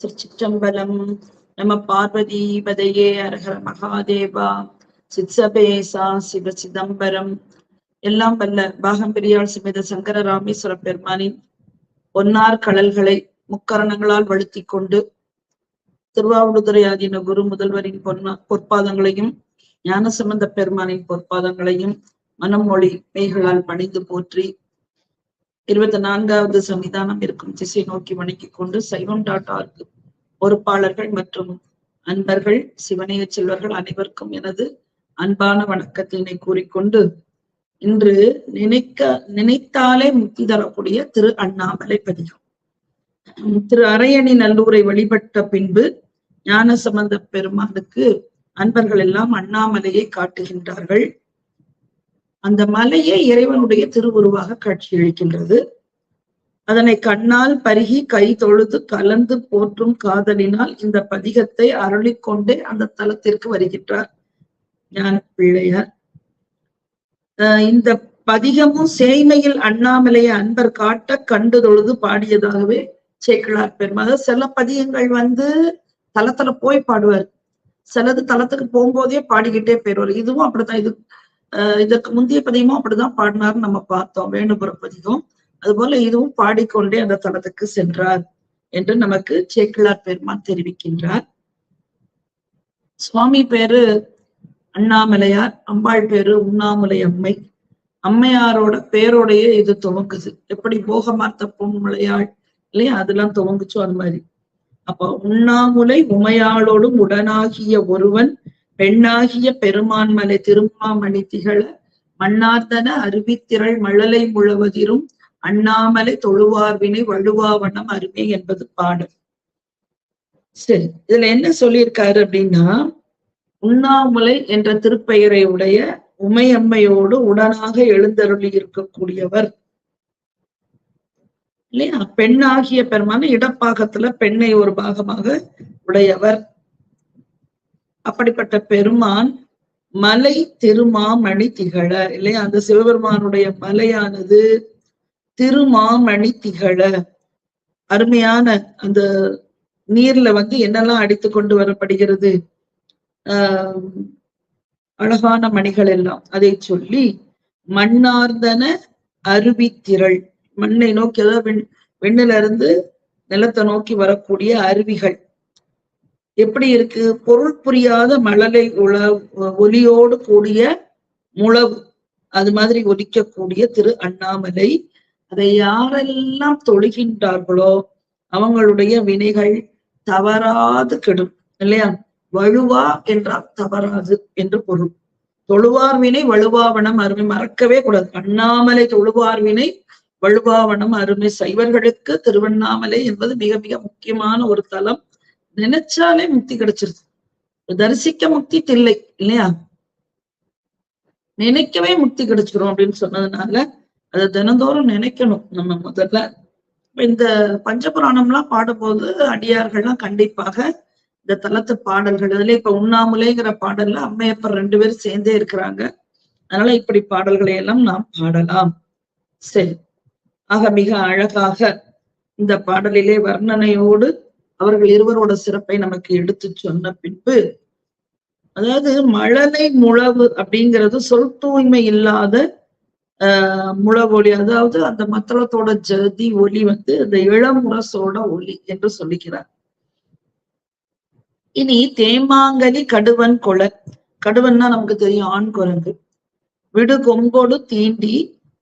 திருச்சிற்றம்பலம் நம பார்வதி பதையே அரஹர மகாதேவா சித்சபேசா சிவ சிதம்பரம். எல்லாம் வல்ல பாகம்பிரியாள் சுமித சங்கர ராமேஸ்வர பெருமானின் பொன்னார் கடல்களை முக்கரணங்களால் வழுத்தி கொண்டு திருவாவூடுதுறை ஆதீன குரு முதல்வரின் பொன்னா பொற்பாதங்களையும் ஞானசம்பந்த பெருமானின் பொற்பாதங்களையும் மனம் மொழி மெய்களால் பணிந்து போற்றி இருபத்தி நான்காவது சன்னிதானம் இருக்கும் திசை நோக்கி வணங்கிக் கொண்டு சைவம் டாட் ஆர்க் பொறுப்பாளர்கள் மற்றும் அன்பர்கள் சிவனைய செல்வர்கள் அனைவருக்கும் எனது அன்பான வணக்கத்தினை கூறிக்கொண்டு இன்று நினைக்க நினைத்தாலே முக்தி தரக்கூடிய திரு அண்ணாமலை பதிகம். திரு அரையணி நல்லூரை வழிபட்ட பின்பு ஞான சம்பந்த பெருமானுக்கு அன்பர்கள் எல்லாம் அண்ணாமலையை காட்டுகின்றார்கள். அந்த மலையே இறைவனுடைய திருவுருவாக காட்சியளிக்கின்றது. அதனை கண்ணால் பருகி கை தொழுது கலந்து போற்றும் காதலினால் இந்த பதிகத்தை அருளிக்கொண்டே அந்த தலத்திற்கு வருகின்றார். ஞான பிள்ளையார். இந்த பதிகமும் சேய்மையில் அண்ணாமலையை அன்பர் காட்ட கண்டு தொழுது பாடியதாகவே சேக்கிழார் பெருமாள். சில பதிகங்கள் வந்து தளத்துல போய் பாடுவார். சிலது தளத்துக்கு போகும்போதே பாடிக்கிட்டே போயிடுவார். இதுவும் அப்படித்தான். இது இதற்கு முந்தைய பதிகமும் அப்படிதான் பாடினார்னு நம்ம பார்த்தோம். வேணுபுர பதிகம். அதுபோல இதுவும் பாடிக்கொண்டே அந்த தலத்துக்கு சென்றார் என்று நமக்கு சேக்கிழார் பெருமான் தெரிவிக்கின்றார். சுவாமி பேரு அண்ணாமலையார் அம்பாள் பேரு உண்ணாமலை அம்மை. அம்மையாரோட பேரோடையே இது துவங்குது. எப்படி போகமார்த்த பொன்முளையாள் இல்லையா? அதெல்லாம் துவங்குச்சோ அது மாதிரி. அப்ப உண்ணாமுலை உமையாளோடும் உடனாகிய ஒருவன் பெண்ணாகிய பெருமான்மலை திருமாமணி திகழ மண்ணார்த்தன அருவித்திரள் மழலை முழுவதிலும் அண்ணாமலை தொழுவார்வினை வழுவாவனம் அருமை என்பது பாடல் சரி இதுல என்ன சொல்லியிருக்காரு அப்படின்னா உண்ணாமுலை என்ற திருப்பெயரை உடைய உமையம்மையோடு உடனாக எழுந்தருளி இருக்கக்கூடியவர். இல்லையா? பெண்ணாகிய பெருமான இடப்பாகத்துல பெண்ணை ஒரு பாகமாக உடையவர். அப்படிப்பட்ட பெருமான் மலை திருமாமணி திகழ இல்லையா? அந்த சிவபெருமானுடைய மலையானது திருமாமணி திகழ. அருமையான அந்த நீர்ல வந்து என்னெல்லாம் அடித்து கொண்டு வரப்படுகிறது? ஆஹ் அழகான மணிகள் எல்லாம். அதை சொல்லி மண்ணார்ந்தன அருவித்திரள் மண்ணை நோக்கி அதாவது வெண் வெண்ணில இருந்து நிலத்தை நோக்கி வரக்கூடிய அருவிகள். எப்படி இருக்கு? பொருள் புரியாத மழலை உழ ஒலியோடு கூடிய முழவு. அது மாதிரி ஒலிக்கக்கூடிய திரு அண்ணாமலை அதை யாரெல்லாம் தொழுகின்றார்களோ அவங்களுடைய வினைகள் தவறாது கெடும் இல்லையா? வலுவா என்றால் தவறாது என்று பொருள். தொழுவார் வினை வலுவாவனம் அருமை மறக்கவே கூடாது. அண்ணாமலை தொழுவார் வினை வலுவாவனம் அருமை சைவர்களுக்கு திருவண்ணாமலை என்பது மிக மிக முக்கியமான ஒரு தலம். நினைச்சாலே முக்தி கிடைச்சிருது. தரிசிக்க முக்தி தில்லை இல்லையா? நினைக்கவே முக்தி கிடைச்சிரும் அப்படின்னு சொன்னதுனால அதை தினந்தோறும் நினைக்கணும். நம்ம முதல்ல இந்த பஞ்சபுராணம்லாம் பாடும்போது அடியார்கள்லாம் கண்டிப்பாக இந்த தலத்து பாடல்கள் இதுல இப்ப உண்ணாமுலைங்கிற பாடல்ல அம்மையப்பர் ரெண்டு பேரும் சேர்ந்தே இருக்கிறாங்க. அதனால இப்படி பாடல்களை எல்லாம் நாம் பாடலாம். சரி. ஆக மிக அழகாக இந்த பாடலிலே வர்ணனையோடு அவர்கள் இருவரோட சிறப்பை நமக்கு எடுத்து சொன்ன பின்பு அதாவது மழலை முழவு அப்படிங்கிறது சொல் தூய்மை இல்லாத முழவொலி அதாவது அந்த மத்தளத்தோட ஜதி ஒலி வந்து அந்த இளமுரசோட ஒலி என்று சொல்லிக்கிறார் இனி தேமாங்கலி கடுவன் கொலை. கடுவன்னா நமக்கு தெரியும் ஆண் குரங்கு. விடு கொம்போடு தீண்டி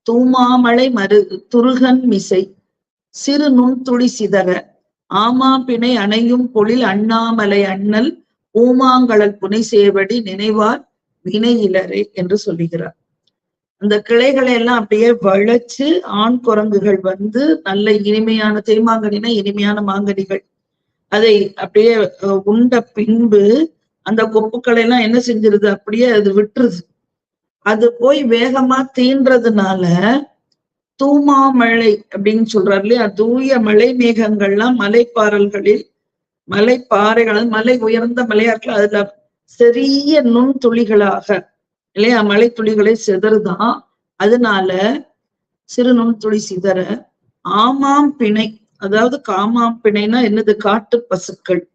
தூமாமலை மரு துருகன் மிசை. சிறு நுண்துளி சிதற. ஆமா பிணை அணையும் பொழில் அண்ணாமலை அண்ணல் ஊமாங்கழல் புனை சேவடி நினைவார் வினையிலரே என்று சொல்லுகிறார். அந்த கிளைகளை எல்லாம் அப்படியே வளைச்சு ஆண் குரங்குகள் வந்து நல்ல இனிமையான தேமாங்கனினா இனிமையான மாங்கனிகள். அதை அப்படியே உண்ட பின்பு அந்த கொப்புக்களை எல்லாம் என்ன செஞ்சிருது? அப்படியே அது விட்டுருது. அது போய் வேகமா தீன்றதுனால தூமாமழை அப்படின்னு சொல்றாரு இல்லையா? தூய மலை மேகங்கள்லாம் மலைப்பாறல்களில் மலைப்பாறைகள் மலை உயர்ந்த மலையாட்கள் அதுல சிறிய நுண் துளிகளாக இல்லையா? மழை துளிகளை சிதறுதான். அதனால சிறு நுண் துளி சிதற ஆமாம் பிணை அதாவது காமாம் பிணைனா என்னது? காட்டு பசுக்கள்.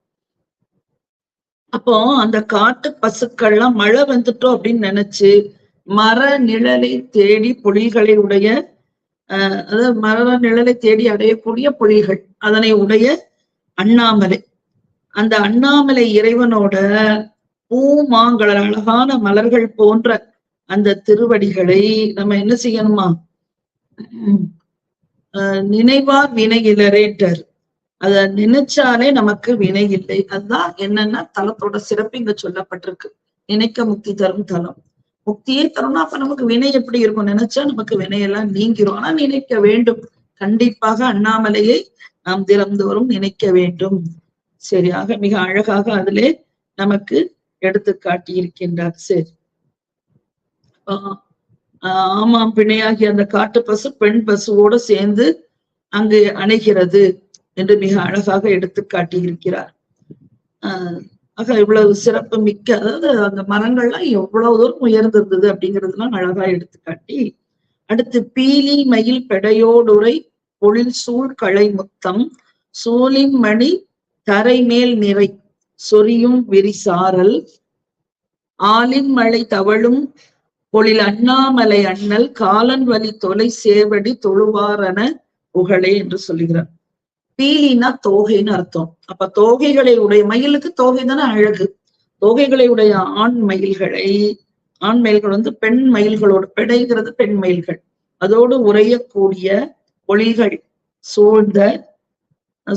அப்போ அந்த காட்டு பசுக்கள்லாம் மழை வந்துட்டோம் அப்படின்னு நினைச்சு மர நிழலை தேடி புலிகளை உடைய அஹ் அதாவது மர நிழலை தேடி அடையக்கூடிய புலிகள். அதனை உடைய அண்ணாமலை. அந்த அண்ணாமலை இறைவனோட பூமாங்கலர் அழகான மலர்கள் போன்ற அந்த திருவடிகளை நம்ம என்ன செய்யணுமா? உம் அஹ் நினைவார் அத நினைச்சாலே நமக்கு வினை இல்லை. அதுதான் என்னன்னா தலத்தோட சிறப்பு இங்க சொல்லப்பட்டிருக்கு. நினைக்க முக்தி தரும் தலம். முக்தியே தரும்னா அப்ப நமக்கு வினை எப்படி இருக்கும்? நினைச்சா நமக்கு வினையெல்லாம் நீங்கிரும். ஆனா நினைக்க வேண்டும். கண்டிப்பாக அண்ணாமலையை நாம் தினந்தோறும் நினைக்க வேண்டும். சரியாக மிக அழகாக அதிலே நமக்கு எடுத்து காட்டியிருக்கின்றார். சரி. ஆமாம் பிணையாகி அந்த காட்டு பசு பெண் பசுவோடு சேர்ந்து அங்கு அணைகிறது என்று மிக அழகாக எடுத்து காட்டியிருக்கிறார். ஆஹ் ஆக இவ்வளவு சிறப்பு மிக்க அதாவது அந்த மரங்கள்லாம் எவ்வளவு தூரம் உயர்ந்திருந்தது அப்படிங்கிறதுலாம் அழகா எடுத்து காட்டி அடுத்து பீலி மயில் பெடையோடுரை பொழில் சூழ் களை முத்தம் சூலின் மணி தரை மேல் நிறை. சொரியும் விரிசாரல் ஆலின் மழை தவழும் பொழில் அண்ணாமலை அண்ணல் காலன் வலி தொலை சேவடி தொழுவாரன புகழே என்று சொல்லுகிறார். பீலினா தோகைன்னு அர்த்தம். அப்ப தோகைகளை உடைய மயிலுக்கு தோகை தானே அழகு. தோகைகளை உடைய ஆண் மயில்களை ஆண் மயில்கள் வந்து பெண் மயில்களோடு பிடைகிறது பெண் மயில்கள். அதோடு உரையக்கூடிய ஒளிகள் சூழ்ந்த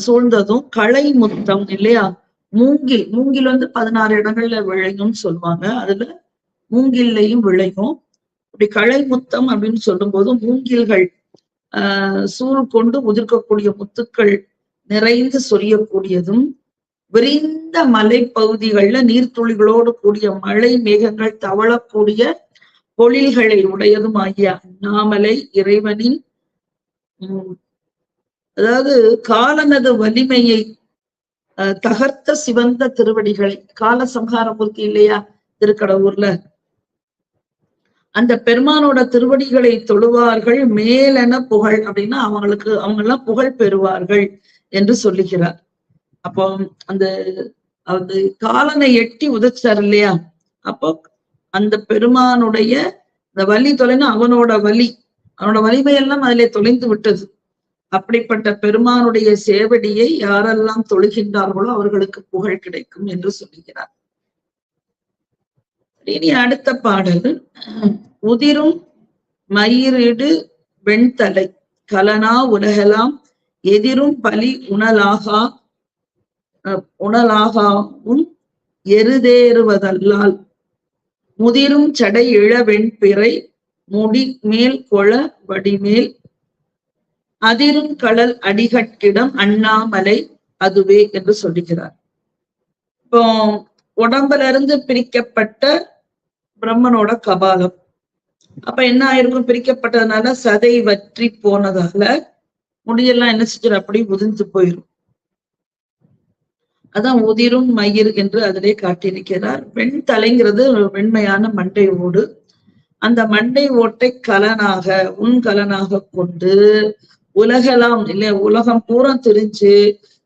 சூழ்ந்ததும் களை முத்தம் இல்லையா? மூங்கில் மூங்கில் வந்து பதினாறு இடங்கள்ல விளையும்னு சொல்லுவாங்க. அதுல மூங்கில்லையும் விளையும். இப்படி களை முத்தம் அப்படின்னு சொல்லும்போது மூங்கில்கள் ஆஹ் சூழ் கொண்டு உதிர்க்கக்கூடிய முத்துக்கள் நிறைந்து சொரியக்கூடியதும் விரிந்த மலை பகுதிகள்ல நீர்த்துளிகளோடு கூடிய மழை மேகங்கள் தவழக்கூடிய பொழில்களை உடையதும் ஆகிய அண்ணாமலை இறைவனின் உம் அதாவது காலனது வலிமையை தகர்த்த சிவந்த திருவடிகளை கால சம்ஹாரமூர்த்தி இல்லையா திருக்கடவுர்ல? அந்த பெருமானோட திருவடிகளை தொழுவார்கள் மேலென புகழ் அப்படின்னா அவங்களுக்கு அவங்க எல்லாம் புகழ் பெறுவார்கள் என்று சொல்லுகிறார். அப்போ அந்த அது காலனை எட்டி உதைச்சார் இல்லையா? அப்போ அந்த பெருமானுடைய இந்த வலி தொலைனா அவனோட வலி அவனோட வலிமையெல்லாம் அதிலே தொலைந்து விட்டது. அப்படிப்பட்ட பெருமானுடைய சேவடியை யாரெல்லாம் தொழுகின்றார்களோ அவர்களுக்கு புகழ் கிடைக்கும் என்று சொல்லுகிறார் இனி அடுத்த பாடல். உதிரும் மயிரிடு வெண்தலை கலனா உலகலாம் எதிரும் பலி உணலாகா அஹ், உணலாகாவும் எருதேறுவதல்லால். முதிரும் சடை இள வெண்பிறை முடி மேல் கொள வடிமேல் அதிரும் கடல் அடிகட்கிடம் அண்ணாமலை அதுவே என்று சொல்லுகிறார். இப்போ உடம்புல இருந்து பிரிக்கப்பட்ட பிரம்மனோட கபாலம். அப்ப என்ன ஆயிருக்கும்? பிரிக்கப்பட்டதுனால சதை வற்றி போனதால முடியெல்லாம் என்ன செஞ்சிடும் அப்படி உதிர்ந்து போயிடும் அதான் உதிரும் மயிர் என்று அதிலே காட்டியிருக்கிறார். வெண் தலைங்கிறது வெண்மையான மண்டை ஓடு. அந்த மண்டை ஓட்டை கலனாக உன் கலனாக கொண்டு உலகெல்லாம் இல்ல உலகம் பூரா தெரிஞ்சு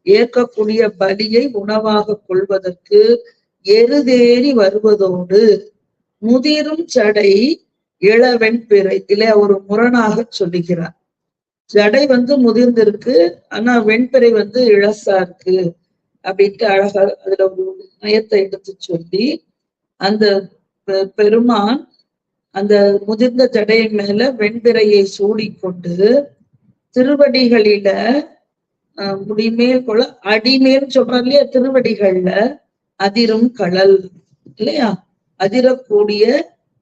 ஏற்கக்கூடிய பலியை உணவாக கொள்வதற்கு எருதேறி வருவதோடு முதிரும் சடை இளவெண் பிறை இல்ல ஒரு முரணாக சொல்லுகிறார். ஜடை வந்து முதிர்ந்திருக்கு ஆனா வெண்பிறை வந்து இளசா இருக்கு அப்படின்ட்டு அழகா அதுல ஒரு நயத்தை எடுத்து சொல்லி அந்த பெ- பெருமான் அந்த முதிர்ந்த ஜடையின் மேல வெண்பிறையை சூடிக்கொண்டு திருவடிகளில முடிமேல் கொள்ள அடிமேல் சொல்றோம் இல்லையா திருவடிகள்ல அதிரும் கழல் இல்லையா? அதிரக்கூடிய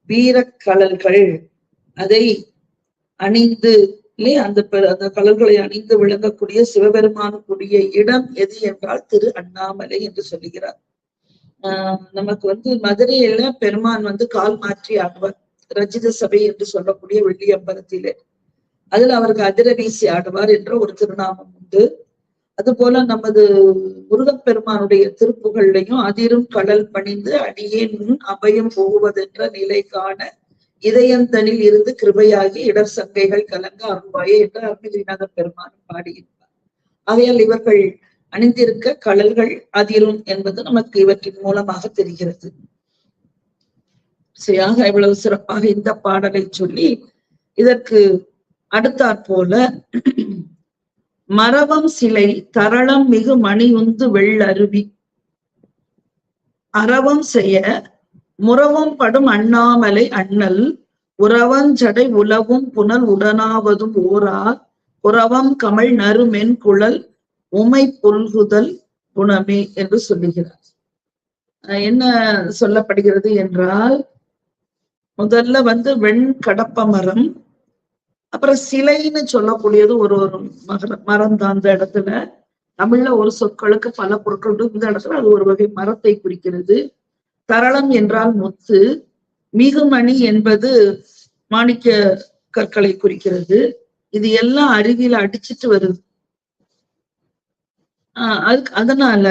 வீரக்கழல்கள் அதை அணிந்து இல்லையா? அந்த பெ- அந்த கடல்களை அணிந்து விளங்கக்கூடிய சிவபெருமானுக்குரிய இடம் எது என்றால் திரு அண்ணாமலை என்று சொல்லுகிறார். ஆஹ் நமக்கு வந்து மதுரையில பெருமான் வந்து கால் மாற்றி ஆடுவார். ரஜித சபை என்று சொல்லக்கூடிய வெள்ளி அம்பலத்திலே அதுல அவருக்கு அதிர வீசி ஆடுவார் என்ற ஒரு திருநாமம் உண்டு. அதுபோல நமது முருகப்பெருமானுடைய திருப்புகள்லையும் அதிரும் கடல் பணிந்து அடியேன் முன் அபயம் போகுவதென்ற நிலை காண இதயந்தனில் இருந்து கிருபையாகி இடர் சங்கைகள் கலங்க அருள்வாயே என்று அருள்கிரிநாத பெருமான் பாடியிருப்பார். ஆகையால் இவர்கள் அணிந்திருக்க கடல்கள் அதிரும் என்பது நமக்கு இவற்றின் மூலமாக தெரிகிறது. சரியாக இவ்வளவு சிறப்பாக இந்த பாடலை சொல்லி இதற்கு அடுத்தாற் போல மரபம் சிலை தரளம் மிகு மணி உந்து வெள்ளருவி. அறவம் செய்ய முறவம் படும் அண்ணாமலை அண்ணல் உறவஞ்சடை உலவும் புனல் உடனாவதும் ஓரார் உறவம் கமல் நறுமென் குழல் உமை புல்குதல் குணமே என்று சொல்லுகிறார். என்ன சொல்லப்படுகிறது என்றால் முதல்ல வந்து வெண் கடப்ப மரம் அப்புறம் சிலைன்னு சொல்லக்கூடியது ஒரு ஒரு மகர மரம் தான் அந்த இடத்துல. தமிழ்ல ஒரு சொற்களுக்கு பல பொருட்கள் இந்த இடத்துல அது ஒரு வகை மரத்தை குறிக்கிறது. தரளம் என்றால் முத்து. மிகுமணி என்பது மாணிக்க கற்களை குறிக்கிறது. இது எல்லாம் அருவியில அடிச்சிட்டு வருது. ஆஹ் அதுக்கு அதனால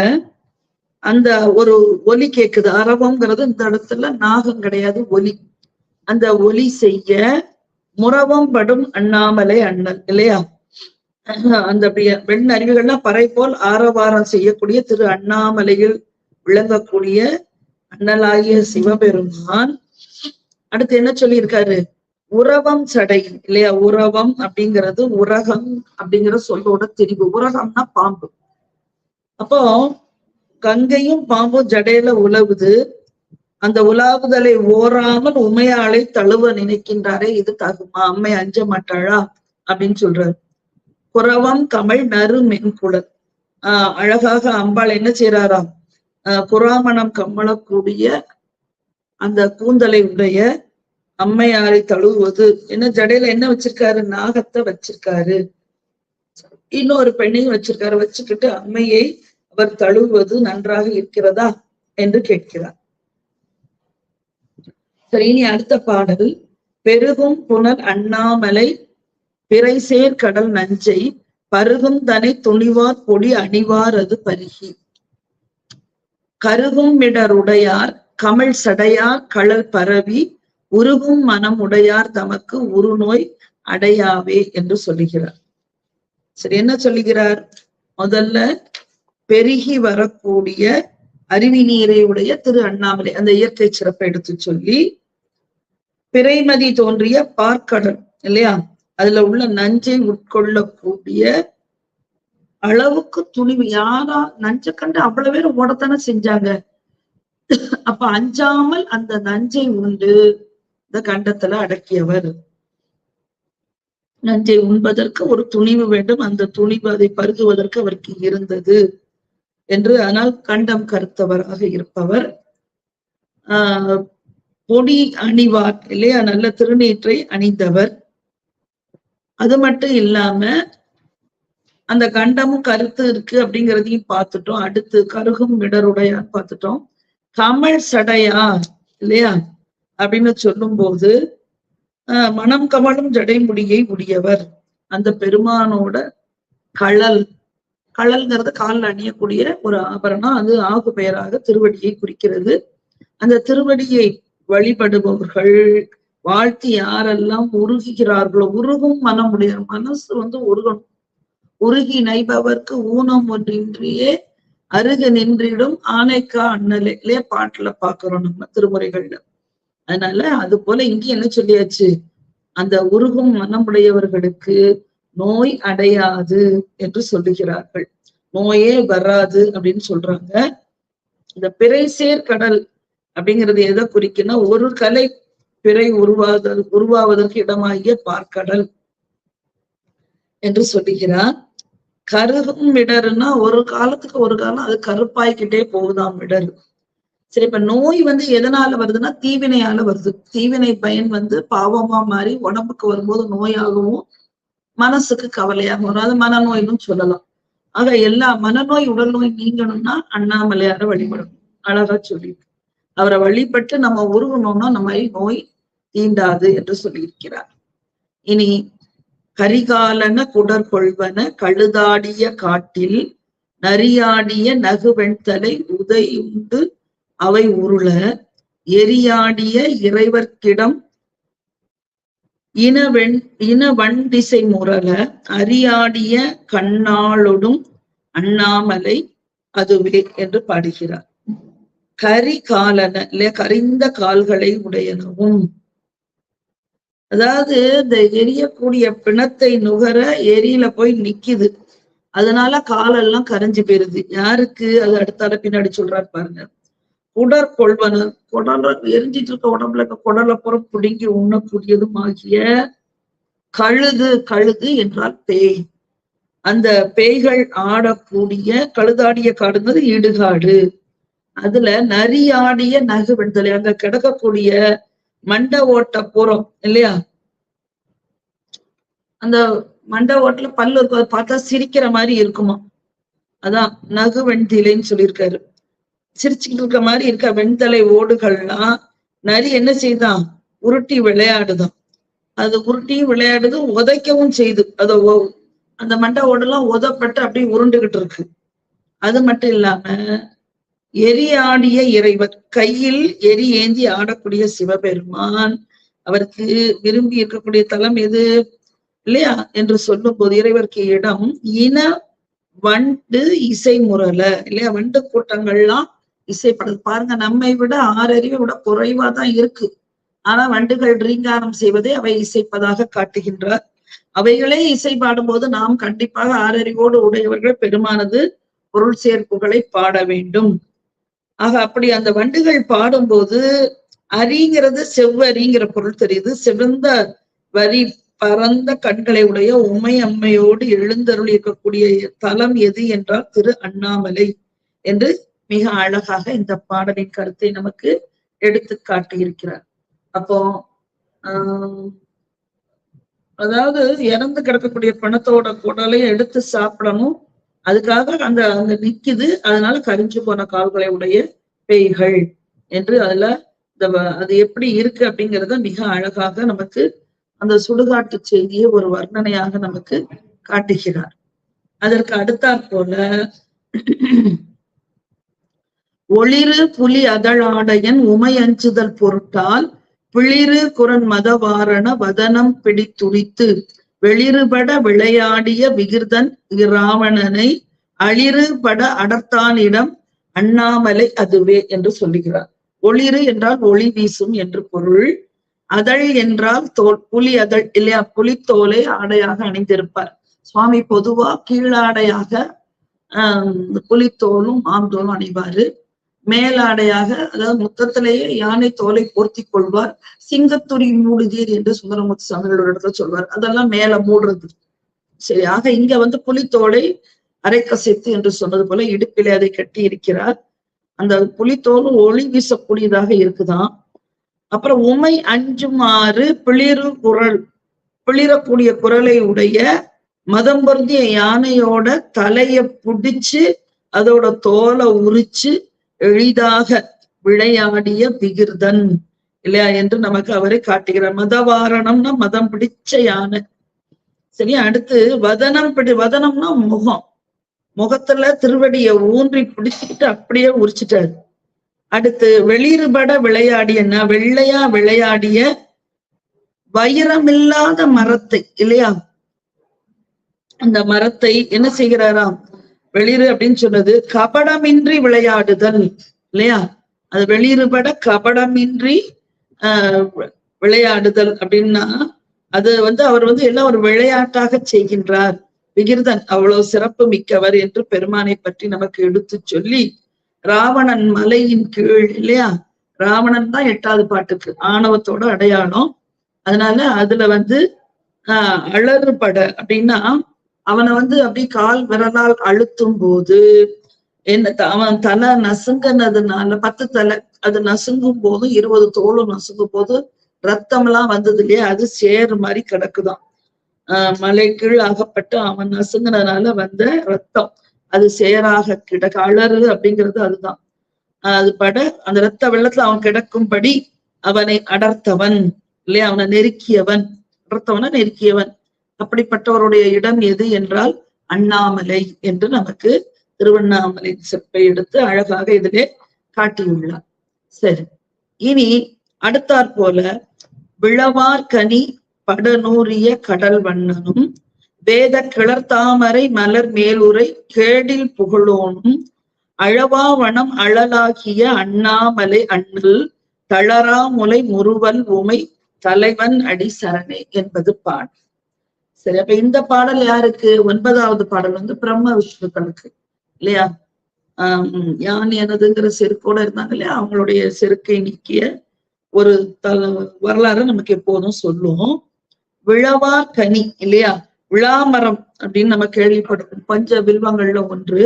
அந்த ஒரு ஒலி கேக்குது. அரவங்கிறது இந்த இடத்துல நாகம் கிடையாது ஒலி. அந்த ஒலி செய்ய முறவம் படும் அண்ணாமலை அண்ணல் இல்லையா? அந்த வெண் அருவிகள்லாம் பறை போல் ஆரவாரம் செய்யக்கூடிய திரு அண்ணாமலையில் விளங்கக்கூடிய அண்ணலாகிய சிவபெருமான். அடுத்து என்ன சொல்லியிருக்காரு? உறவம் சடை இல்லையா? உறவம் அப்படிங்கிறது உரகம் அப்படிங்கிற சொல்லோட தெரிவு உரகம்னா பாம்பு. அப்போ கங்கையும் பாம்பும் ஜடையில உழவுது அந்த உலாவுதலை ஓராமல் உமையாளை தழுவ நினைக்கின்றாரே இது தகுமா? அம்மை அஞ்ச மாட்டாளா? அப்படின்னு சொல்றாரு. குறவம் கமல் நறு மென்குடல் ஆஹ் அழகாக அம்பாள் என்ன செய்யறாராம் ஆஹ் குராமணம் கம்மளக்கூடிய அந்த கூந்தலை உடைய அம்மையாரை தழுவுவது. என்ன ஜடையில என்ன வச்சிருக்காரு? நாகத்தை வச்சிருக்காரு. இன்னொரு பெண்ணையும் வச்சிருக்காரு. வச்சுக்கிட்டு அம்மையை அவர் தழுவுவது நன்றாக இருக்கிறதா? என்று கேட்கிறார். சரி இனி அடுத்த பாடல் பெருகும் புனல் அண்ணாமலை பிறைசேர் கடல் நஞ்சை பருகும் தனை துணிவார் பொடி அணிவார் அது பருகி. கருகும் மிடருடையார் கமல் சடையார் களல் பரவி உருகும் மனம் உடையார் தமக்கு உருநோய் அடையாவே என்று சொல்லுகிறார். சரி என்ன சொல்லுகிறார்? முதல்ல பெருகி வரக்கூடிய அருவி நீரை உடைய திரு அண்ணாமலை அந்த இயற்கை சிறப்பை எடுத்து சொல்லி பிறைமதி தோன்றிய பார்க்கடல் இல்லையா? அதுல உள்ள நஞ்சை உட்கொள்ளக்கூடிய அளவுக்கு துணிவு. யாரா நஞ்ச கண்டு அவ்வளவு பேர் ஓடத்தானே செஞ்சாங்க. அப்ப அஞ்சாமல் அந்த நஞ்சை உண்டு இந்த கண்டத்துல அடக்கியவர். நஞ்சை உண்பதற்கு ஒரு துணிவு வேண்டும். அந்த துணிவு அதை பருகுவதற்கு அவருக்கு இருந்தது என்று ஆனால் கண்டம் கருத்தவராக இருப்பவர். ஆஹ் பொடி அணிவார் இல்லையா? நல்ல திருநீற்றை அணிந்தவர். அது மட்டும் இல்லாம அந்த கண்டமும் கருத்து இருக்கு அப்படிங்கிறதையும் பார்த்துட்டோம். அடுத்து கருகும் இடருடையார் பார்த்துட்டோம். கமல் சடையா இல்லையா? அப்படின்னு சொல்லும் போது ஆஹ் மனம் கமலும் ஜடைமுடியை உடையவர். அந்த பெருமானோட கழல். கழல்ங்கிறது காலில் அணியக்கூடிய ஒரு ஆபரணம். அது ஆகு பெயராக திருவடியை குறிக்கிறது. அந்த திருவடியை வழிபடுபவர்கள் வாழ்த்து யாரெல்லாம் உருகுகிறார்களோ உருகும் மனம் உடைய மனசு வந்து உருகணும். உருகி நைபவர்க்கு ஊனம் ஒன்றின்றியே அருகு நின்றிடும் ஆனைக்கா அண்ணலே பாட்டுல பாக்குறோம் நம்ம திருமுறைகள்ல. அதனால அது போல இங்க என்ன சொல்லியாச்சு? அந்த உருகும் மனமுடையவர்களுக்கு நோய் அடையாது என்று சொல்லுகிறார்கள். நோயே வராது அப்படின்னு சொல்றாங்க. இந்த பிறைசேர் கடல் அப்படிங்கிறது எதை குறிக்குன்னா ஒரு கலை பிறை உருவாதல் உருவாவதற்கு இடமாகிய பார்க்கடல் என்று சொல்லுகிறார். கருகும் மிடருன்னா ஒரு காலத்துக்கு ஒரு காலம் அது கருப்பாய்கிட்டே போகுதாம் மிடரு சரி இப்ப நோய் வந்து எதனால வருதுன்னா தீவினையால வருது. தீவினை பயன் வந்து பாவமா மாறி உடம்புக்கு வரும்போது நோயாகவும் மனசுக்கு கவலையாகவும் வரும். அது மனநோய்னு சொல்லலாம். ஆக எல்லா மனநோய் உடல் நோய் நீங்கணும்னா அண்ணாமலையார வழிபடணும். அழகா சொல்லிட்டு அவரை வழிபட்டு நம்ம உருகணும்னா நம்ம நோய் தீண்டாது என்று சொல்லியிருக்கிறார். இனி கரிகாலன குடற்கொள்வன கழுதாடிய காட்டில் நரியாடிய நகுவெண்தலை உதையுண்டு அவை உருள எரியாடிய இறைவர்க்கிடம் இனவெண் இனவன் திசை முரல அரியாடிய கண்ணாளொடும் அண்ணாமலை அதுவே என்று பாடுகிறார். கரிகாலன இல்ல கரிந்த கால்களை உடையனவும். அதாவது இந்த எரியக்கூடிய பிணத்தை நுகர எரியில போய் நிக்குது. அதனால காலெல்லாம் கரைஞ்சு போயிருது. யாருக்கு? அது அடுத்தாட பின்னாடி சொல்றாரு பாருங்க. உடற்கொள்வனர் குடல எரிஞ்சிட்டு இருக்க உடம்புல இருக்க குடலை புறம் பிடுங்கி உண்ணக்கூடியதும் ஆகிய கழுது கழுது என்றால் பேய். அந்த பேய்கள் ஆடக்கூடிய கழுதாடிய காடுங்கிறது இடுகாடு. அதுல நரியாடிய நகு விடுதலை அங்க கிடக்கக்கூடிய மண்ட ஓட்ட புறம் இல்லையா? அந்த மண்ட ஓட்டுல பல்லு இருக்கும் அதை பார்த்தா சிரிக்கிற மாதிரி இருக்குமா? அதான் நகு வெண்திலைன்னு சொல்லியிருக்காரு. சிரிச்சுக்கிட்டு இருக்க மாதிரி இருக்க? வெண்தலை ஓடுகள்லாம் நரி என்ன செய்தான் உருட்டி விளையாடுதான். அது உருட்டி விளையாடுது உதைக்கவும் செய்து. அத அந்த மண்டை ஓடெல்லாம் உதப்பட்டு அப்படியே உருண்டுகிட்டு இருக்கு. அது மட்டும் இல்லாம எரி ஆடிய இறைவர் கையில் எரி ஏந்தி ஆடக்கூடிய சிவபெருமான். அவருக்கு விரும்பி இருக்கக்கூடிய தலம் எது? இல்லையா? என்று சொல்லும் போது இறைவருக்கு இடம் இன வண்டு இசை முரல. இல்லையா? வண்டு கூட்டங்கள்லாம் இசைப்படுது. பாருங்க நம்மை விட ஆறறிவை விட குறைவா தான் இருக்கு. ஆனா வண்டுகள் ரீங்காரம் செய்வதை அவை இசைப்பதாக காட்டுகின்றார். அவைகளே இசை பாடும்போது நாம் கண்டிப்பாக ஆறறிவோடு உடையவர்கள். பெருமானது பொருள் சேர்ப்புகளை பாட வேண்டும். ஆக அப்படி அந்த வண்டுகள் பாடும்போது அரிங்கிறது செவ்வரிங்கிற பொருள் தெரியுது. சிவந்த வரி பரந்த கண்களை உடைய உமை அம்மையோடு எழுந்தருள் இருக்கக்கூடிய தலம் எது என்றால் திரு அண்ணாமலை என்று மிக அழகாக இந்த பாடலின் கருத்தை நமக்கு எடுத்து காட்டியிருக்கிறார். அப்போ ஆஹ் அதாவது இறந்து கிடக்கக்கூடிய பணத்தோட குடலை எடுத்து சாப்பிடணும். அதுக்காக அந்த அங்க நிக்குது. அதனால கரிஞ்சு போன கால்களை உடைய பேய்கள் என்று அதுல இந்த அது எப்படி இருக்கு அப்படிங்கறத மிக அழகாக நமக்கு அந்த சுடுகாட்டு செய்தியை ஒரு வர்ணனையாக நமக்கு காட்டுகிறார். அதற்கு அடுத்தாற் போல ஒளிரு புலி அதழாடையன் உமை அஞ்சுதல் பொருட்டால் பிளிரு குரன் மதவாரண வதனம் பிடித்துடித்து வெளிறுபட விளையாடிய விகிர்தன் இராவணனை அளிறுபட அடர்த்தானிடம் அண்ணாமலை அதுவே என்று சொல்லுகிறார். ஒளிரு என்றால் ஒளி வீசும் என்று பொருள். அதழ் என்றால் தோல் புலி அதழ் இல்லையா? புலித்தோலை ஆடையாக அணிந்திருப்பார். சுவாமி பொதுவா கீழாடையாக ஆஹ் புலித்தோலும் ஆம்தோலும் அணிவாரு. மேலாடையாக அதாவது மொத்தத்திலேயே யானை தோலை போர்த்தி கொள்வார். சிங்கத்துரி மூடுதீர் என்று சுந்தரமுத்து சாமிகளோட இடத்துல சொல்வார். அதெல்லாம் மேல மூடுறது. சரி ஆக இங்க வந்து புலித்தோலை அரைக்கசைத்து என்று சொன்னது போல இடுப்பிலே அதை கட்டி இருக்கிறார். அந்த புலித்தோலும் ஒளி வீசக்கூடியதாக இருக்குதாம். அப்புறம் உமை அஞ்சுமாறு பிளிரு குரல் பிளிரக்கூடிய குரலை உடைய மதம் பொருந்திய யானையோட தலைய புடிச்சு அதோட தோலை உரிச்சு எளிதாக விளையாடிய விகிர்தன். இல்லையா? என்று நமக்கு அவரை காட்டுகிறார். மதவாரணம்னா மதம் பிடிச்ச யானை சரி அடுத்து வதனம் பிடி வதனம்னா முகம். முகத்துல திருவடிய ஊன்றி பிடிச்சுக்கிட்டு அப்படியே உரிச்சிட்டாரு. அடுத்து வெளிறுபட விளையாடியன்னா வெள்ளையா விளையாடிய வைரமில்லாத மரத்தை இல்லையா? அந்த மரத்தை என்ன செய்கிறாராம்? வெளிறு அப்படின்னு சொன்னது கபடமின்றி விளையாடுதல் இல்லையா? அது வெளிறுபட கபடமின்றி ஆஹ் விளையாடுதல் அப்படின்னா அது வந்து அவர் வந்து எல்லாம் ஒரு விளையாட்டாக செய்கின்றார். விகிர்தன் அவ்வளவு சிறப்பு மிக்கவர் என்று பெருமானை பற்றி நமக்கு எடுத்து சொல்லி ராவணன் மலையின் கீழ் இல்லையா? ராவணன் தான் எட்டாவது பாட்டுக்கு ஆணவத்தோட அடையாளம். அதனால அதுல வந்து ஆஹ் அழறுபட அப்படின்னா அவனை வந்து அப்படி கால் விரலால் அழுத்தும் போது என்ன த- அவன் தலை நசுங்கினதுனால பத்து தலை அது நசுங்கும் போதும் இருபது தோலும் நசுங்கும் போது ரத்தம் எல்லாம் வந்தது இல்லையா? அது சேறு மாதிரி கிடக்குதான். ஆஹ் மலை கீழ் ஆகப்பட்டு அவன் நசுங்கினதுனால வந்த ரத்தம். அது சேராக கிடக்கு அலறு அப்படிங்கிறது அதுதான். அது பட அந்த ரத்த வெள்ளத்துல அவன் கிடக்கும்படி அவனை அடர்த்தவன் இல்லையா? அவனை நெருக்கியவன். அடர்த்தவன? நெருக்கியவன். அப்படிப்பட்டவருடைய இடம் எது என்றால் அண்ணாமலை என்று நமக்கு திருவண்ணாமலை சிற்பை எடுத்து அழகாக இதிலே காட்டியுள்ளார். சரி இனி அடுத்தாற் போல விழவார்கனி படநூறிய கடல் வண்ணனும் வேத கிளர்த்தாமரை மலர் மேலுரை கேடில் புகழோனும் அழவாவனம் அழலாகிய அண்ணாமலை அண்ணல் தளராமுலை முறுவல் உமை தலைவன் அடி சரணே என்பது பாடல். சரி அப்ப இந்த பாடல் யாருக்கு? ஒன்பதாவது பாடல் வந்து பிரம்ம விஷ்ணுக்களுக்கு இல்லையா? ஆஹ் யான் எனதுங்கிற செருக்கோட இருந்தாங்க இல்லையா? அவங்களுடைய செருக்கை நீக்கிய ஒரு தல வரலாறு நமக்கு எப்போதும் சொல்லுவோம் விழவா கனி இல்லையா? விழாமரம் அப்படின்னு நம்ம கேள்விப்படுத்தும் பஞ்ச வில்வங்கள்ல ஒன்று.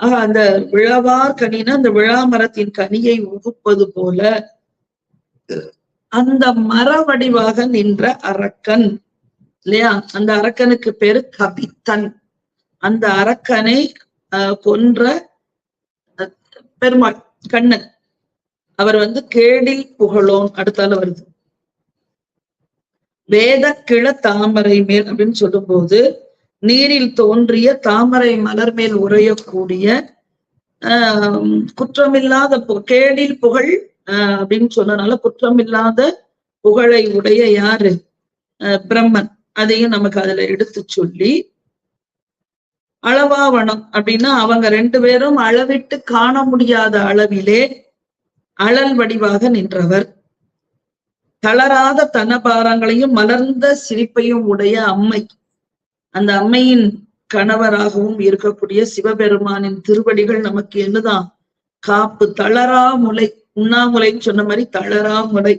ஆஹ் அந்த விழவார் கனினா அந்த விழாமரத்தின் கனியை உகுப்பது போல அந்த மர வடிவாக நின்ற அரக்கன். இல்லையா? அந்த அரக்கனுக்கு பேரு கபித்தன். அந்த அரக்கனை ஆஹ் கொன்ற பெருமாள் கண்ணன். அவர் வந்து கேடில் புகழோன் அடுத்தால வருது. வேத கிள தாமரை மேல் அப்படின்னு சொல்லும் போது நீரில் தோன்றிய தாமரை மலர் மேல் உரையக்கூடிய ஆஹ் குற்றமில்லாத கேடில் புகழ் ஆஹ் அப்படின்னு சொன்னனால குற்றமில்லாத புகழை உடைய யாரு? பிரம்மன். அதையும் நமக்கு அதுல எடுத்து சொல்லி அளவாவணம் அப்படின்னா அவங்க ரெண்டு பேரும் அளவிட்டு காண முடியாத அளவிலே அழல் வடிவாக நின்றவர். தளராத தனபாரங்களையும் மலர்ந்த சிரிப்பையும் உடைய அம்மை. அந்த அம்மையின் கணவராகவும் இருக்கக்கூடிய சிவபெருமானின் திருவடிகள் நமக்கு என்னதான் காப்பு தளரா முலை உண்ணாமுலைன்னு சொன்ன மாதிரி தளரா முலை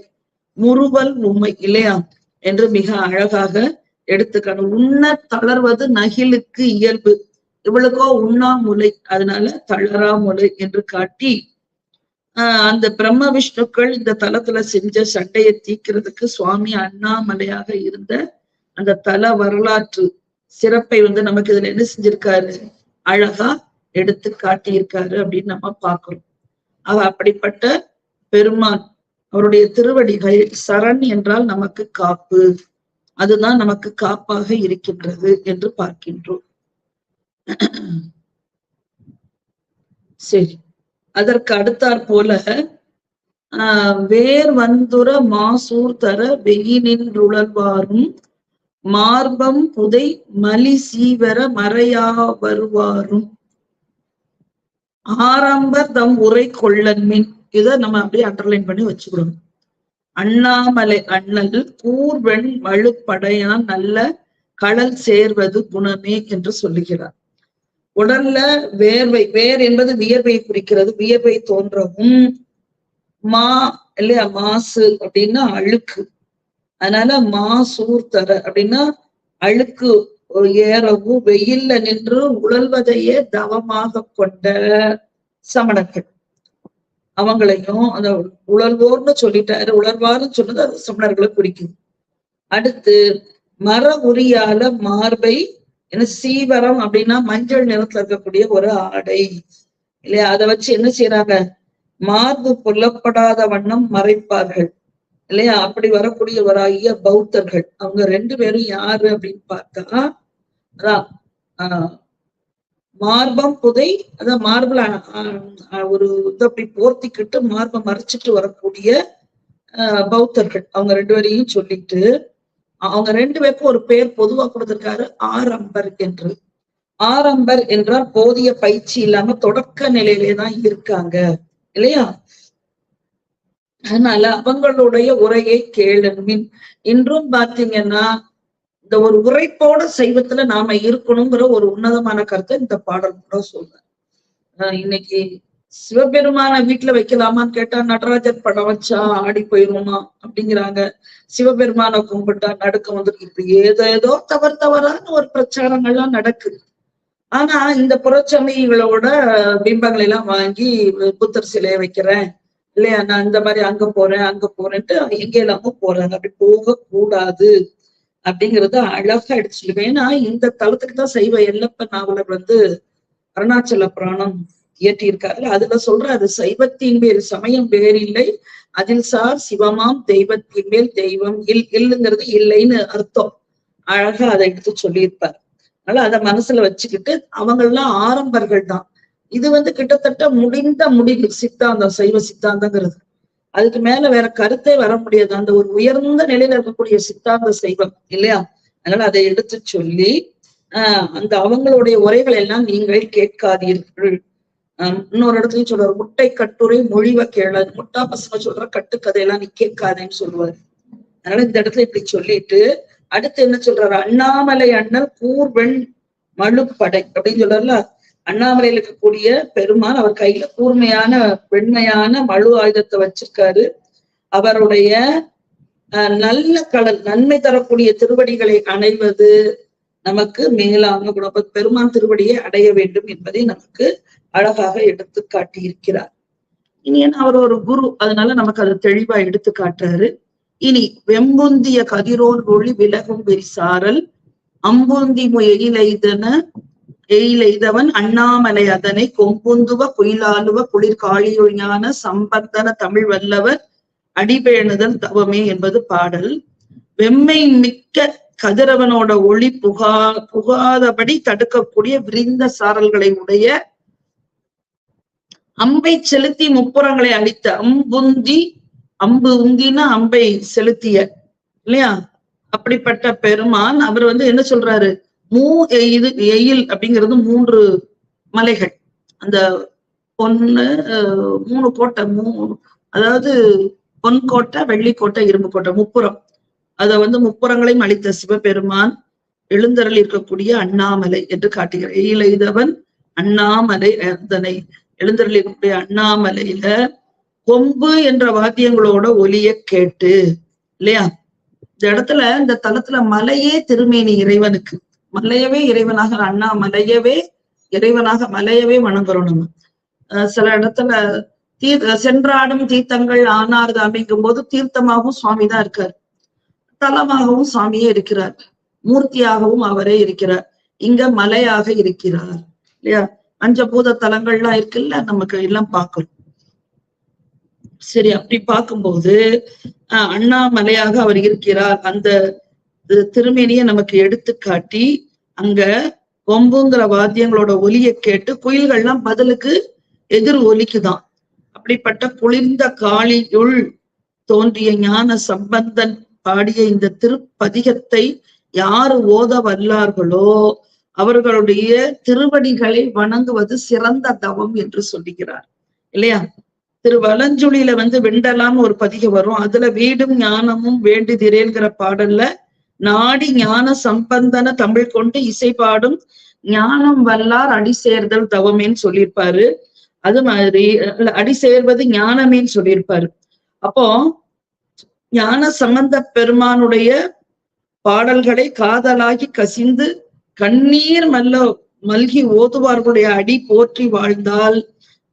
முறுவல் உண்மை இல்லையா? என்று மிக அழகாக எடுத்துக்கணும். உண்ண தளர்வது நகிலுக்கு இயல்பு. இவளுக்கோ உண்ணாமுலை அதனால தளராமுலை என்று காட்டி ஆஹ் அந்த பிரம்ம விஷ்ணுக்கள் இந்த தலத்துல செஞ்ச சண்டையை தீக்கிறதுக்கு சுவாமி அண்ணாமலையாக இருந்த அந்த தல வரலாற்று சிறப்பை வந்து நமக்கு இதுல என்ன செஞ்சிருக்காரு? அழகா எடுத்து காட்டியிருக்காரு அப்படின்னு நம்ம பார்க்கிறோம். அவ அப்படிப்பட்ட பெருமான் அவருடைய திருவடிகள் சரண் என்றால் நமக்கு காப்பு. அதுதான் நமக்கு காப்பாக இருக்கின்றது என்று பார்க்கின்றோம். சரி அதற்கு அடுத்தாற் போல ஆஹ் வேர் வந்துர மாசூர் தர வெயினின்றுழல்வாரும் மார்பம் புதை மலி சீவர மறையா வருவாரும். ஆரம்ப தம் உரை கொள்ளன்மின். இத நம்ம அப்படியே அண்டர்லைன் பண்ணி வச்சுக்கணும். அண்ணாமலை அண்ணல் கூர்வெண் வலுப்படையான் நல்ல கடல் சேர்வது குணமே என்று சொல்லுகிறார். உடல்ல வேர்வை வேர் என்பது வியர்வை குறிக்கிறது. வியர்வை தோன்றவும் மா இல்லையா மாசு அப்படின்னா அழுக்கு. அதனால மாசூர் தர அப்படின்னா அழுக்கு ஏறவும் வெயில்ல நின்று உழல்வதையே தவமாக கொண்ட சமணர்கள். அவங்களையும் அந்த உழல்வோர்னு சொல்லிட்டாரு. உழல்வார்னு சொன்னது அது சமணர்களை குறிக்குது அடுத்து மர உரியால மார்பை என்ன சீவரம் அப்படின்னா மஞ்சள் நிறத்துல இருக்கக்கூடிய ஒரு ஆடை. இல்லையா? அதை வச்சு என்ன செய்யறாங்க மார்பு கொல்லப்படாத வண்ணம் மறைப்பார்கள். இல்லையா? அப்படி வரக்கூடியவராகிய பௌத்தர்கள். அவங்க ரெண்டு பேரும் யாரு அப்படின்னு பார்த்தா அதான் ஆஹ் மார்பம் புதை அதான் மார்பில் ஒரு இது அப்படி போர்த்திக்கிட்டு மார்பை மறைச்சிட்டு வரக்கூடிய பௌத்தர்கள். அவங்க ரெண்டு பேரையும் சொல்லிட்டு அவங்க ரெண்டு பேருக்கும் ஒரு பேர் பொதுவா கொடுத்திருக்காரு ஆரம்பர் என்று. ஆரம்பர் என்றால் போதிய பயிற்சி இல்லாம தொடக்க நிலையிலே தான் இருக்காங்க. இல்லையா? அதனால அவங்களுடைய உரையை கேளுமின் இன்றும் பாத்தீங்கன்னா இந்த ஒரு உரைப்போட சைவத்துல நாம இருக்கணுங்கிற ஒரு உன்னதமான கருத்தை இந்த பாடல் கூட சொல்றேன். இன்னைக்கு சிவபெருமான வீட்டுல வைக்கலாமான்னு கேட்டா நடராஜர் படம் வச்சா ஆடி போயிருமா அப்படிங்கிறாங்க. சிவபெருமான கும்பிட்டா நடுக்க வந்துருக்கு. இப்ப ஏதோ ஏதோ தவறு தவறான ஒரு பிரச்சாரங்கள்லாம் நடக்குது. ஆனா இந்த புறச்சமைகளோட பிம்பங்களை எல்லாம் வாங்கி புத்தர் சிலையை வைக்கிறேன். இல்லையா நான் இந்த மாதிரி அங்க போறேன் அங்க போறேன்ட்டு எங்க எல்லாமோ போறாங்க. அப்படி போக கூடாது அப்படிங்கறத அழகா எடுத்து ஏன்னா இந்த தளத்துக்கு தான் சைவ எல்லப்ப நாவலர் வந்து அருணாச்சல புராணம் இயற்றியிருக்காரு. அதுல சொல்றாரு அது சைவத்தின் மேல் சமயம் வேறில்லை அதில் சார் சிவமாம் தெய்வத்தின் மேல் தெய்வம் இல் இல்லுங்கிறது இல்லைன்னு அர்த்தம். அழகா அதை எடுத்து சொல்லியிருப்பார். அதனால அதை மனசுல வச்சுக்கிட்டு அவங்கெல்லாம் ஆரம்பர்கள் தான் இது வந்து கிட்டத்தட்ட முடிந்த முடிவு சித்தாந்தம் சைவ சித்தாந்தங்கிறது. அதுக்கு மேல வேற கருத்தே வர முடியாது. அந்த ஒரு உயர்ந்த நிலையில இருக்கக்கூடிய சித்தாந்த செய்வம் இல்லையா? அதனால அதை எடுத்து சொல்லி ஆஹ் அந்த அவங்களுடைய உரைகள் எல்லாம் நீங்கள் கேட்காதீர்கள். ஆஹ் இன்னொரு இடத்துலயும் சொல்றாரு முட்டை கட்டுரை மொழிவ கேளாது முட்டா பசங்க சொல்ற கட்டுக்கதையெல்லாம் நீ கேட்காதேன்னு சொல்லுவாரு. அதனால இந்த இடத்துல இப்படி சொல்லிட்டு அடுத்து என்ன சொல்றாரு? அண்ணாமலை அண்ணல் கூர்வெண் மழுப்படை அப்படின்னு சொல்றாருல அண்ணாமலையில் இருக்கக்கூடிய பெருமான் அவர் கையில கூர்மையான வெண்மையான மழு ஆயுதத்தை வச்சிருக்காரு. அவருடைய அஹ், நல்ல கடல் நன்மை தரக்கூடிய திருவடிகளை அணைவது நமக்கு மேலான குணம். பெருமான் திருவடியை அடைய வேண்டும் என்பதை நமக்கு அழகாக எடுத்து காட்டியிருக்கிறார். இனி அவர் ஒரு குரு அதனால நமக்கு அதை தெளிவா எடுத்து காட்டுறாரு. இனி வெம்புந்திய கதிரோன் ஒளி விலகும் வெறிசாரல் அம்புந்தி எயிலைதன எயிலைதவன் அண்ணாமலை அதனை கொம்புந்துவ குயிலாலுவ குளிர் காளியொழிஞான சம்பந்தன தமிழ் வல்லவர் அடிபேணுதல் தவமே என்பது பாடல். வெம்மை மிக்க கதிரவனோட ஒளி புகா புகாதபடி தடுக்கக்கூடிய விரிந்த சாரல்களை உடைய அம்பை செலுத்தி முப்புறங்களை அழித்த அம்புந்தி அம்பு உந்தின அம்பை செலுத்திய இல்லையா? அப்படிப்பட்ட பெருமான் அவர் வந்து என்ன சொல்றாரு? மூ இது எயில் அப்படிங்கிறது மூன்று மலைகள். அந்த பொண்ணு மூணு கோட்டை மூ அதாவது பொன் கோட்டை வெள்ளிக்கோட்டை இரும்பு கோட்டை முப்புறம். அத வந்து முப்புறங்களையும் அளித்த சிவபெருமான் எழுந்தரில் இருக்கக்கூடிய அண்ணாமலை என்று காட்டுகிறார். எயில் எய்தவன் அண்ணாமலை அதனை எழுந்தரில் இருக்கக்கூடிய அண்ணாமலையில கொம்பு என்ற வாத்தியங்களோட ஒலிய கேட்டு இல்லையா? இந்த இடத்துல இந்த தலத்துல மலையே திருமேனி இறைவனுக்கு. மலையவே இறைவனாக அண்ணா மலையவே இறைவனாக மலையவே வணங்குறோம் நம்ம. அஹ் சில இடத்துல தீ சென்றாடும் தீர்த்தங்கள் ஆனார் அப்படிங்கும் போது தீர்த்தமாகவும் சுவாமி தான் இருக்கார். தலமாகவும் சுவாமியே இருக்கிறார். மூர்த்தியாகவும் அவரே இருக்கிறார். இங்க மலையாக இருக்கிறார். இல்லையா? பஞ்சபூத தலங்கள்லாம் இருக்குல்ல நமக்கு எல்லாம் பார்க்கணும் சரி அப்படி பார்க்கும்போது அண்ணாமலையாக அவர் இருக்கிறார். அந்த திருமேனிய நமக்கு எடுத்து காட்டி அங்க கொம்புங்கிற வாத்தியங்களோட ஒலியை கேட்டு குயில்கள்லாம் பதிலுக்கு எதிர் ஒலிக்குதான். அப்படிப்பட்ட குளிர்ந்த காளியுள் தோன்றிய ஞான சம்பந்தன் பாடிய இந்த திருப்பதிகத்தை யாரு ஓத வல்லார்களோ அவர்களுடைய திருவடிகளை வணங்குவது சிறந்த தவம் என்று சொல்லுகிறார். இல்லையா? திரு வலஞ்சுழியில வந்து வெண்டலாம்னு ஒரு பதிகம் வரும். அதுல வீடும் ஞானமும் வேண்டுதிரேங்கிற பாடல்ல நாடி ஞான சம்பந்தன தமிழ் கொண்டு இசை பாடும் ஞானம் வல்லார் அடி சேர்தல் தவமேன்னு சொல்லியிருப்பாரு. அது மாதிரி அடி சேர்வது ஞானமேன்னு சொல்லியிருப்பாரு. அப்போ ஞான சம்பந்த பெருமானுடைய பாடல்களை காதலாகி கசிந்து கண்ணீர் மல்ல மல்கி ஓதுவார்களுடைய அடி போற்றி வாழ்ந்தால்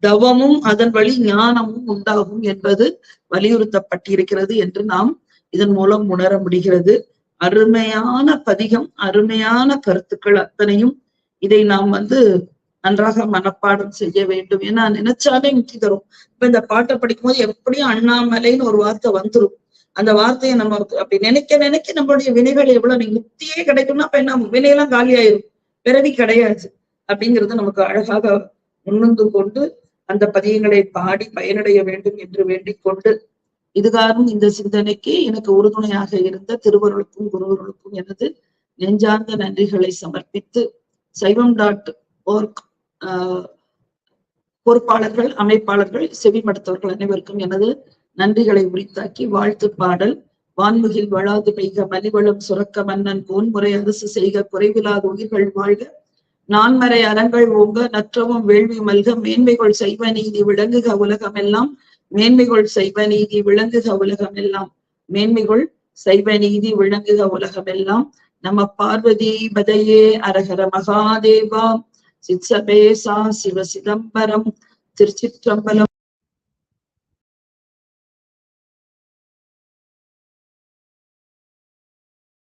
தவமும் அதன் வழி ஞானமும் உண்டாகும் என்பது வலியுறுத்தப்பட்டிருக்கிறது என்று நாம் இதன் மூலம் உணர முடிகிறது. அருமையான பதிகம் அருமையான கருத்துக்கள் அத்தனையும் இதை நாம் வந்து நன்றாக மனப்பாடம் செய்ய வேண்டும். ஏன்னா நினைச்சாலே முக்கி தரும். இப்ப இந்த பாட்டை படிக்கும்போது எப்படியும் அண்ணாமலைன்னு ஒரு வார்த்தை வந்துரும். அந்த வார்த்தையை நம்ம அப்படி நினைக்க நினைக்க நம்மளுடைய வினைகள் எவ்வளவு நீ முக்தியே கிடைக்கும்னா அப்ப என்ன வினையெல்லாம் காலியாயிரும். பிறவி கிடையாது அப்படிங்கிறது நமக்கு அழகாக முன்னுந்து கொண்டு அந்த பதியங்களை பாடி பயனடைய வேண்டும் என்று வேண்டிக் கொண்டு இதுகாரும் இந்த சிந்தனைக்கு எனக்கு உறுதுணையாக இருந்த திருவருளுக்கும் குருவருளுக்கும் எனது நெஞ்சார்ந்த நன்றிகளை சமர்ப்பித்து சைவம் டாட் ஓர்க் பொறுப்பாளர்கள் அமைப்பாளர்கள் செவிமடுத்தவர்கள் அனைவருக்கும் எனது நன்றிகளை உரித்தாக்கி வாழ்த்து பாடல் வான்முகில் வளாது பெய்க மலிவளம் சுரக்க மன்னன் போன்முறை அரசு செய்க குறைவிலாத உயிர்கள் வாழ்க. நான்மறை அறங்கள் ஓங்க நற்றவும் வேள்வி மல்க மேன்மைகள் செய்வ நீதி விளங்குக உலகமெல்லாம். மேன்மைகள் செய்வ நீதி விளங்குக உலகமெல்லாம். மேன்மைகள் செய்வ நீதி விளங்குக உலகமெல்லாம். நம பார்வதி பதையே அரகர மகாதேவா. சித்சபேசா சிவ சிதம்பரம். திருச்சிற்றம்பலம்